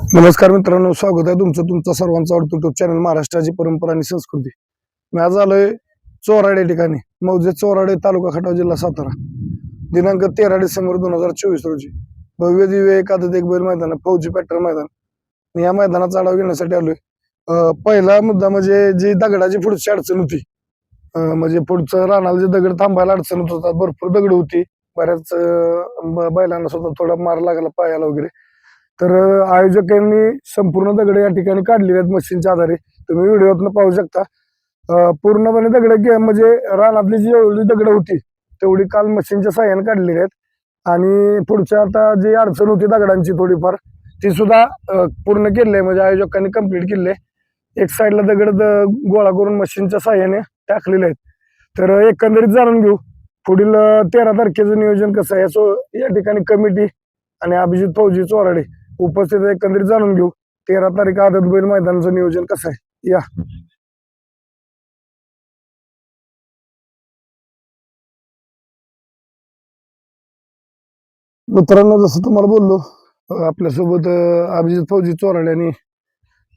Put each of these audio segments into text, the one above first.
नमस्कार मित्रांनो स्वागत आहे तुमचं तुमचा सर्वांचा आवडतो युट्यूब चॅनल महाराष्ट्राची परंपरा आणि संस्कृती. मी आज आलोय चोराडे ठिकाणी मौजे चोराडे तालुका खटाव जिल्हा सातारा. दिनांक तेरा डिसेंबर दोन हजार चोवीस रोजी भव्य दिव्य एकादत एक बैल मैदान फौजी पॅटर्न मैदान. या मैदानाचा आढावा घेण्यासाठी आलोय. पहिला मुद्दा म्हणजे जी दगडाची पुढची अडचण होती म्हणजे पुढचं राणाला जे दगड थांबायला अडचण होत होता भरपूर दगड होती. बऱ्याच बैलांना सुद्धा थोडा मार लागला पायाला वगैरे. तर आयोजकांनी संपूर्ण दगड या ठिकाणी काढलेले आहेत मशीनच्या आधारे. तुम्ही व्हिडिओतनं पाहू शकता. पूर्णपणे दगड म्हणजे रानातली जी एवढी दगड होती तेवढी काल मशीनच्या साह्याने काढलेली आहेत. आणि पुढच्या आता जी अडचण होती दगडांची थोडीफार ती सुद्धा पूर्ण केली आहे. म्हणजे आयोजकांनी कंप्लीट केली आहे. एक साईडला दगड गोळा करून मशीनच्या साह्याने टाकलेले आहेत. तर एकंदरीत जाणून घेऊ. पुढील तेरा तारखेचं नियोजन कसं आहे? सो या ठिकाणी कमिटी आणि अभिजित फौजी चोराडे उपस्थित. एकंदरीत जाणून घेऊ. तेरा तारीख आदत बैल मैदानाचं नियोजन कसं आहे? या. मित्रांनो जसं तुम्हाला बोललो आपल्यासोबत अभिजित फौजी चोराडे आणि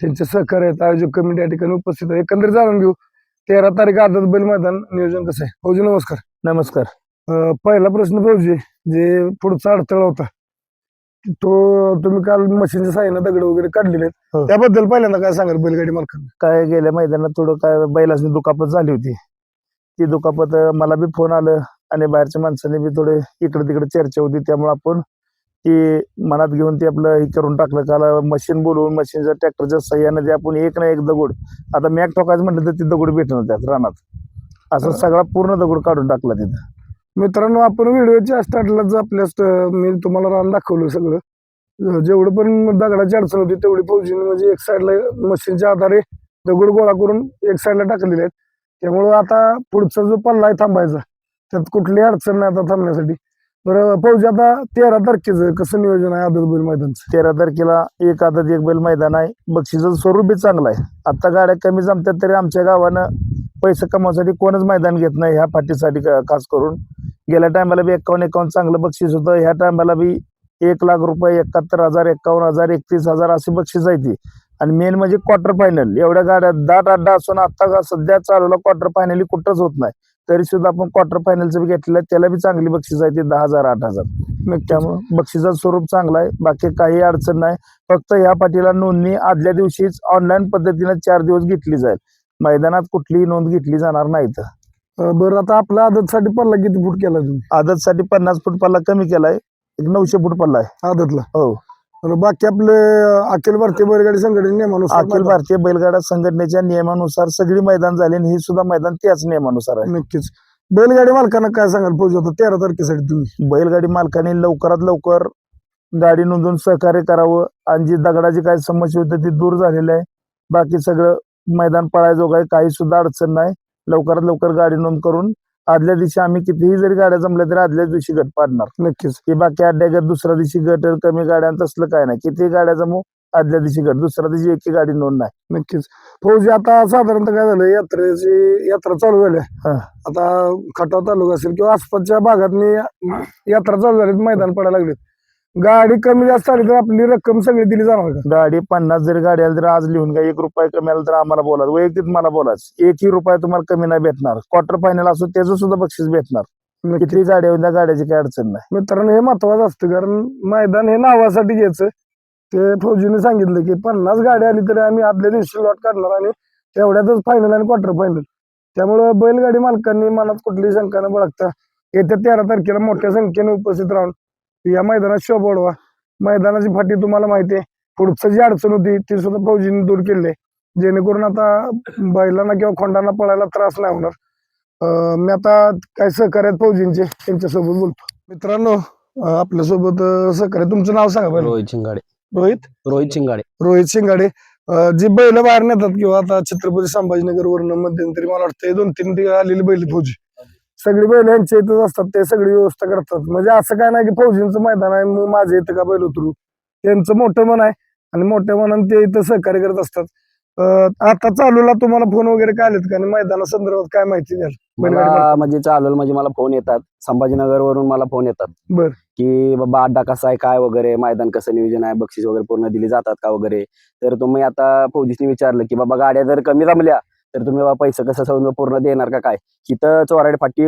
त्यांचे सहकार्य आहेत आयोजक कमिटी या ठिकाणी उपस्थित आहे एकंदरीत जाणून घेऊ तेरा तारीख आदत बैल मैदान नियोजन कसं आहे? फौजी नमस्कार. नमस्कार. पहिला प्रश्न फौजी जे पुढचा अडथळा होता तो तुम्ही काल मशीनच्या साह्याने दगड वगैरे काढलेले हो. त्याबद्दल पहिल्यांदा काय सांगाल बैलगाडी मालकांना? काय गेल्या मैदानात थोडं काय बैलाची दुखापत झाली होती. ती दुखापत अं, मला बी फोन आलं आणि बाहेरच्या माणसाने बी थोडे इकडे तिकडे चर्चा होती. त्यामुळे आपण ती मनात घेऊन ते आपलं हे करून टाकलं. काल मशीन बोलवून मशीनच्या ट्रॅक्टरच्या सह्याने ते आपण एक ना एक दगड आता मॅक ठोकायचं म्हटलं तर ती दगड भेटणार त्यात रानात. असं. सगळा पूर्ण दगड काढून टाकला तिथं. मित्रांनो आपण व्हिडिओच्या स्टार्टलाच आपल्या मी तुम्हाला रान दाखवलं सगळं. जेवढं पण दगडाची अडचण होती तेवढी फौजीने म्हणजे एक साईडला मशीनच्या आधारे दगड गोळा करून एक साईडला टाकलेले आहेत. त्यामुळं आता पुढचा जो पल्ला आहे थांबायचा त्यात कुठली अडचण नाही आता थांबण्यासाठी. बरं फौजी आता तेरा तारखेचं कसं नियोजन आहे आदत बैल मैदानचं? तेरा तारखेला एक आदत एक बैल मैदान आहे. बक्षिसाचं स्वरूपही चांगलं आहे. आता गाड्या कमी जमतात तरी आमच्या गावानं पैसे कमवण्यासाठी कोणच मैदान घेत नाही ह्या पाठीसाठी खास करून. गेल्या टायमाला बी एकावन्न एकावन्न चांगलं बक्षीस होतं. ह्या टायमाला बी एक लाख रुपये एकाहत्तर हजार एकावन्न हजार एकतीस हजार अशी बक्षीस आहे ती. आणि मेन म्हणजे क्वार्टर फायनल एवढ्या गाड्या दाट अड्डा असून आता सध्या चालूला क्वार्टर फायनली कुठंच होत नाही. तरी सुद्धा आपण क्वार्टर फायनलचं बी घेतलेलं आहे. त्याला बी चांगली बक्षीस आहे ती दहा हजार आठ हजार. त्यामुळे बक्षिसाचं स्वरूप चांगलं आहे. बाकी काही अडचण नाही. फक्त ह्या पाठीला नोंदणी आदल्या दिवशीच ऑनलाईन पद्धतीने चार दिवस घेतली जाईल. मैदानात कुठलीही नोंद घेतली जाणार नाही तर बरं आता आपल्या आदतसाठी पल्ला किती फूट केला तुम्ही? आदतसाठी पन्नास फूट पल्ला कमी केलाय. एक नऊशे फूट पल्ला आहे. आदतला? हो. बरं, बाकी आपले अं, अखिल भारतीय बैलगाडी संघटने नियमानुसार अखिल मैदान- भारतीय बैलगाडा संघटनेच्या नियमानुसार सगळी मैदान झाली आणि ही सुद्धा मैदान त्याच नियमानुसार आहे. नक्कीच. बैलगाडी मालकांना काय सांगाल? फौजी आता तेरा तारखेसाठी तुम्ही. बैलगाडी मालकाने लवकरात लवकर गाडी नोंदवून सहकार्य करावं. आणि जी दगडाची काय समस्या होती ती दूर झालेली आहे. बाकी सगळं मैदान पळायजोग आहे काही सुद्धा अडचण नाही. लवकरात लवकर गाडी नोंद करून आदल्या दिवशी आम्ही कितीही जरी गाड्या जमल्या तरी आदल्या दिवशी गट पाडणार. नक्कीच. की बाकी अड्ड्या गट दुसऱ्या दिवशी गट कमी गाड्या तसलं काय नाही. किती गाड्या जमू आदल्या दिवशी गट. दुसऱ्या दिवशी एकही गाडी नोंद नाही. नक्कीच. फौजी आता साधारणतः काय झालं यात्रेची यात्रा चालू झाली. आता खटाव तालुका असेल किंवा आसपासच्या भागात यात्रा चालू झाली मैदान पडायला लागलेत. गाडी कमी जास्त आली तर आपली रक्कम सगळी दिली जाणार का? गाडी पन्नास जरी गाडी आली तर आज लिहून घ्या एक रुपये कमी आला तर आम्हाला बोला वैयक्तिक मला बोलाच एकही रुपया तुम्हाला कमी नाही भेटणार. क्वार्टर फायनल असो त्याचं सुद्धा बक्षीस भेटणार. किती गाड्या होत्या गाड्याची काही अडचण नाही. मित्रांनो हे महत्वाचं असतं कारण मैदान हे नावासाठी घ्यायचं. ते फौजीने सांगितलं की पन्नास गाडी आली तरी आम्ही आदल्या दिवशी लॉट काढणार आणि तेवढ्यातच फायनल आणि क्वार्टर फायनल त्यामुळं बैलगाडी मालकांनी मनात कुठलीही शंका न बाळगता येत्या तेरा तारखेला मोठ्या संख्येने उपस्थित राहून या मैदानात शोभ ओढवा मैदानाची फाटी तुम्हाला माहिती आहे पुढचं जी अडचण होती ती सुद्धा फौजीने दूर केली. जेणेकरून आता बैलांना किंवा खोंडांना पळायला त्रास नाही होणार. मी आता काय सहकार्य आहेत फौजींचे त्यांच्यासोबत बोलतो. मित्रांनो आपल्यासोबत सहकार्य. तुमचं नाव सांगा रोहित शिंगाडे. रोहित? रोहित शिंगाडे. रोहित शिंगाडे. जी बैल बाहेर नेतात किंवा आता छत्रपती संभाजीनगर वरून मध्यंतरी मला वाटतं दोन तीन दिवस आलेली बैल फौजी. सगळी बैल यांच्या इथंच असतात ते सगळी व्यवस्था करतात. म्हणजे असं काय नाही की फौजींचं मैदान आहे मग माझ्या इथं का बैल उतरू? त्यांचं मोठं मन आहे आणि मोठ्या मनानं ते इथं सहकार्य करत असतात. आता चालूला तुम्हाला फोन वगैरे काय आलेत का? आणि मैदाना संदर्भात काय माहिती द्याल? मला म्हणजे चालवल म्हणजे मला फोन येतात. संभाजीनगर वरून मला फोन येतात. बर. की बाबा अड्डा कसा आहे काय वगैरे मैदान कसं नियोजन आहे बक्षीस वगैरे पूर्ण दिली जातात का वगैरे? तर तुम्ही आता फौजीने विचारलं की बाबा गाड्या जर कमी जमल्या तर तुम्ही बाबा पैसे कसं समजा पूर्ण देणार का काय? इथं चोराडे फाटी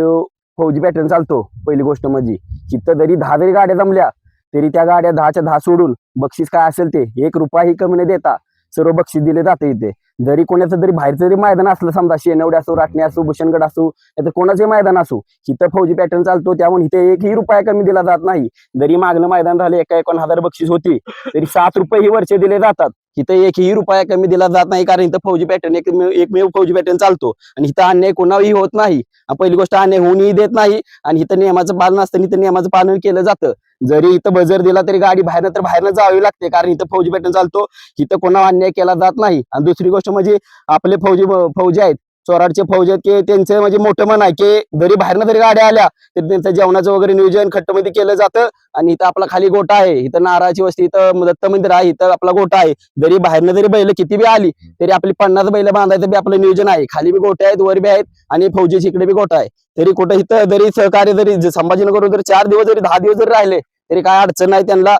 फौजी पॅटर्न चालतो पहिली गोष्ट म्हणजे. इथं जरी दहा जरी गाड्या जमल्या तरी त्या गाड्या दहाच्या दहा सोडून बक्षीस काय असेल ते एक रुपयाही कमी न देता सर्व बक्षीस दिले जाते इथे. जरी कोणाचं जरी बाहेरचं जरी मैदान असलं समजा शेनवडे असो राटणे असो भूषणगड असो तर कोणाचे मैदान असो इथं फौजी पॅटर्न चालतो त्यामुळे इथे एकही रुपया कमी दिला जात नाही. जरी मागलं मैदान झालं एका एकोण हजार बक्षीस होती तरी सात रुपये ही वर्ष दिले जातात. इथं एकही रुपया कमी दिला जात नाही कारण इथं फौजी पॅटर्न एकमेव एकमेव फौजी पॅटर्न चालतो. आणि इथं अन्याय कोणाही होत नाही. पहिली गोष्ट अन्याय होऊनही देत नाही. आणि इथं नियमाचं पालन असतं इथं नियमाचं पालन केलं जातं. जरी इथं बजर दिला तरी गाडी बाहेरनं तर बाहेरनं जावी लागते कारण इथं फौजी पॅटर्न चालतो. इथं कोणावर अन्याय केला जात नाही. आणि दुसरी गोष्ट म्हणजे आपले फौजी फौजी आहेत चोराडचे फौज आहेत की त्यांचं म्हणजे मोठं मन आहे की जरी बाहेरनं जरी गाड्या आल्या तरी त्यांचं जेवणाचं वगैरे नियोजन खट्टमध्ये केलं जातं. आणि इथं आपला खाली गोटा आहे. इथं नारळाची वस्ती इथं दत्त मंदिर आहे. इथं आपला गोटा आहे. जरी बाहेरनं जरी बैल किती बी आली तरी आपली पन्नास बैल बांधायचं बी आपलं नियोजन आहे. खाली बी गोटे आहेत वर बी आहेत आणि फौजीची इकडे बी गोटा आहे. तरी कुठं इथं जरी सहकार्य जरी संभाजीनगर जरी चार दिवस जरी दहा दिवस जरी राहिले तरी काय अडचण नाही. त्यांना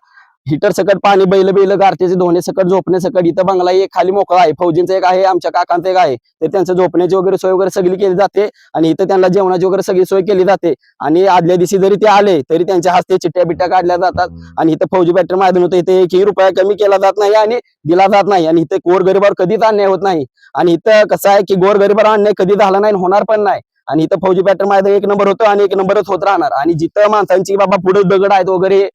हिटर सकट पाणी बैल बैल गारत्याचे धोणे सकट झोपणे सकट इथं बंगला एक खाली मोकळा आहे फौजींचं एक आहे आमच्या काकांचं एक आहे. ते त्यांचं झोपण्याची वगैरे सोय वगैरे सगळी केली जाते आणि इथं त्यांना जेवणाची वगैरे सगळी सोय केली जाते. आणि आदल्या दिवशी जरी ते आले तरी त्यांच्या हस्ते चिट्ट्या बिट्ट्या काढल्या जातात आणि इथं फौजी बॅटर मैदान होतं इथे एकही रुपया कमी केला जात नाही आणि दिला जात नाही. आणि इथे गोरगरीबावर कधीच अन्याय होत नाही. आणि इथं कसं आहे की गोरगरीबावर अन्याय कधी झाला नाही होणार पण नाही. आणि इथं फौजी बॅटर मैदान एक नंबर होतो आणि एक नंबरच होत राहणार. आणि जिथं माणसांची बाबा पुढे दगड आहेत वगैरे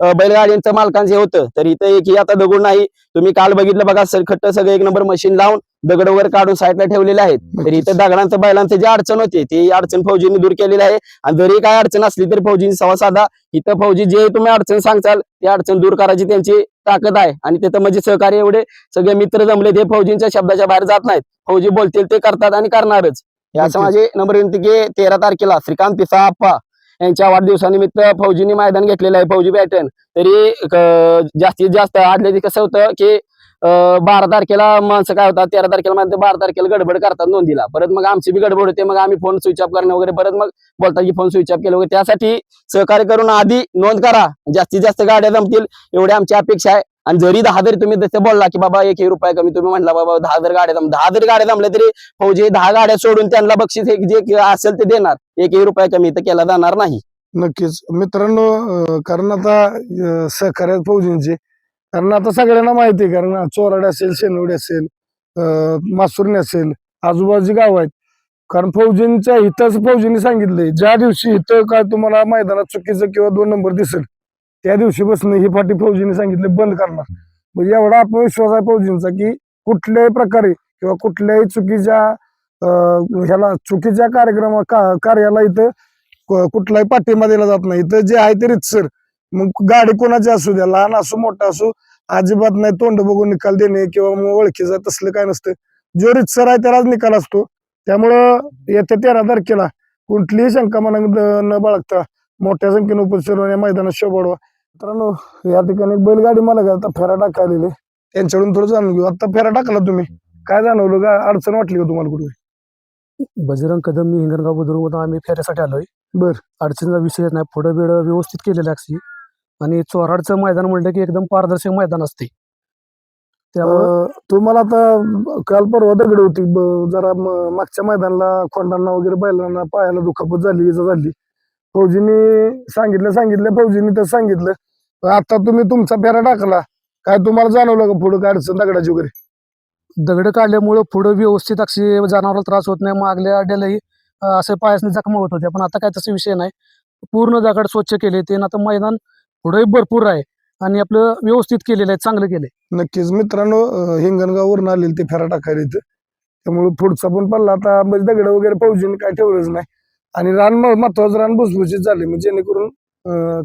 बैलगाड्यांचं मालकांचे होतं. तर इथं एकही आता दगड नाही. तुम्ही काल बघितलं बघा सर खट्ट सगळं एक नंबर मशीन लावून दगड वगैरे काढून साईडला ठेवलेले आहेत. तर इथं दगडांचं बैलांचं जी अडचण होती ती अडचण फौजींनी दूर केलेली आहे. आणि जरी काय अडचण असली तरी फौजींनी सवा साधा. इथं फौजी जे तुम्ही अडचण सांगचाल ती अडचण दूर करायची त्यांची ताकद आहे. आणि तिथं म्हणजे सहकार्य एवढे सगळे मित्र जमले ते फौजींच्या शब्दाच्या बाहेर जात नाहीत. फौजी बोलतील ते करतात आणि करणारच. हे असं नक्कीच. माझे नंबर विनंती की तेरा तारखेला श्रीकांत पिसा आप्पा यांच्या वाढदिवसानिमित्त फौजीने मैदान घेतलेलं आहे फौजी पॅटर्न तरी जास्तीत जास्त आदल्या दिवशी कसं होतं की बारा तारखेला माणसं काय होतात तेरा तारखेला म्हणते बारा तारखेला गडबड करतात नोंदीला. परत मग आमची बी गडबड होते मग आम्ही फोन स्विच ऑफ करणं वगैरे परत मग बोलतात की फोन स्विच ऑफ केलं वगैरे. त्यासाठी सहकार्य करून आधी नोंद करा. जास्तीत जास्त गाड्या जमतील एवढी आमची अपेक्षा आहे. आणि जरी दहा जरी तुम्ही जसं बोलला की बाबा एकही रुपया कमी तुम्ही म्हणला बाबा दहा जर गाड्या जम दहा जरी गाड्या जमल्या तरी फौजी दहा गाड्या सोडून त्यांना बक्षीस हे जे असेल ते देणार. एकही रुपया कमी तर केला जाणार नाही. नक्कीच. मित्रांनो कारण आता अं, सहकार्यात फौजींचे कारण आता सगळ्यांना माहिती आहे कारण चोराडे असेल शेनवडे असेल अं, मासुर्णी असेल आजूबाजूची गाव आहेत. कारण फौजींच्या हिताच फौजींनी सांगितलंय ज्या दिवशी इथं काय तुम्हाला मैदानात चुकीचं किंवा दोन नंबर दिसेल त्या दिवशीपासून ही पाठी फौजींनी सांगितले बंद करणार. म्हणजे एवढा आत्मविश्वास आहे फौजींचा की कुठल्याही प्रकारे किंवा कुठल्याही चुकीच्या ह्याला चुकीच्या कार्यक्रमा का- कार्याला इथं कुठलाही पाठिंबा दिला जात नाही. इथं जे आहे ते रितसर. मग गाडी कोणाची असू द्या लहान असो मोठा असो अजिबात नाही तोंड बघून निकाल देणे किंवा मग ओळखीचं तसलं काय नसतं. जो रितसर आहे त्यालाच निकाल असतो. त्यामुळं येत्या तेरा तारखेला कुठलीही शंका मनात न- बाळगता मोठ्या संख्येने उपस्थित होण्या मैदानात शोभाडवा मित्रांनो या ठिकाणी एक बैलगाडी मला आता फेरा टाकायलेले त्यांच्याकडून थोडं जाणून घेऊ. आता फेरा टाकला तुम्ही. काय जाणवलं? का अडचण वाटली का तुम्हाला कुठे? बजरंग कदम मी हिंगणगाव बुद्रुक आम्ही फेऱ्यासाठी आलोय. बर. अडचणीचा विषय नाही. पुढं बिड व्यवस्थित केलेलं अक्षी आणि चोराडचं मैदान म्हणलं की एकदम पारदर्शक मैदान असते त्यामुळं अं, तुम्हाला आता काल परवा दगड होती. ब- जरा म- मागच्या मैदानाला खोंडांना वगैरे बैलांना पायाला दुखापत झाली इजा झाली. फौजीनी सांगितलं सांगितलं. फौजीनी तर सांगितलं. आता तुम्ही तुमचा फेरा टाकला. काय तुम्हाला जाणवलं का पुढे काय अडचण दगडाची वगैरे? दगड काढल्यामुळं पुढं व्यवस्थित अक्षी जनावराला त्रास होत नाही. मागल्या अड्यालाही असे पायासने जखमा होत होत्या. पण आता काय तसा विषय नाही. पूर्ण दगड स्वच्छ केले ते आता मैदान पुढेही भरपूर आहे आणि आपलं व्यवस्थित केलेलं आहे चांगलं केलंय. नक्कीच. मित्रांनो हिंगणगाववरून आलेले ते फेरा टाकायला इथं. त्यामुळे पुढचा पण पडला आता म्हणजे दगड वगैरे फौजीने काय ठेवलंच नाही. आणि रान महत्वाचं रान भुसभुशीत झाले म्हणजे जेणेकरून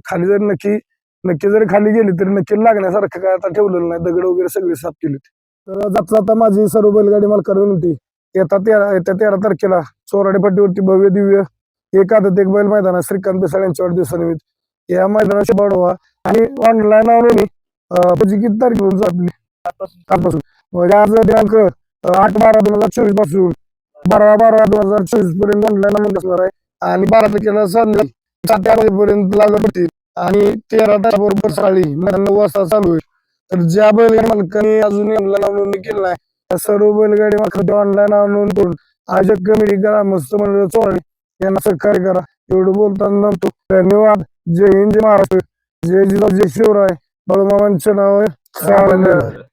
खाली जर नक्की नक्की जर खाली गेली तरी नक्की लागण्यासारखं काय आता ठेवलेलं नाही. दगड वगैरे सगळे साफ केले तर जाता जाता माझी सर्व बैलगाडी मला विनंती होती येता तेरा येत्या तेरा तारखेला चोराडे पट्टीवरती भव्य दिव्य एक आदत एक बैल मैदान आहे श्रीकांत बेसाळ यांच्या वाढदिवसानिमित्त या मैदानाची वाढवा. आणि ऑनलाईन म्हणजे किती तारीख होऊन आपली आजपासून. म्हणजे आज दिनांक आठ बारा दोन हजार चोवीसपासून बारा बारा दोन हजार चोवीसपर्यंत ऑनलाईन असणार आहे. आणि बारा तारखेला संध्याकाळी सात आठ पर्यंत लागत होती. आणि तेरा बरोबर सकाळी नऊ वाजता चालू आहे तर ज्या बैलगाडी मालकांनी अजून ऑनलाईन नोंदणी केली नाही त्या सर्व बैलगाडी मालकांनी ऑनलाईन नोंद करून आयोजक कमिटी ग्रामस्थ मंडळ चोराडे यांना सहकार्य करा. एवढं बोलताना नव्हतो. धन्यवाद. जय हिंद जय महाराष्ट्र. जय जिजाऊ जय शिवराय. बाळूमामांचं नाव आहे सावंत.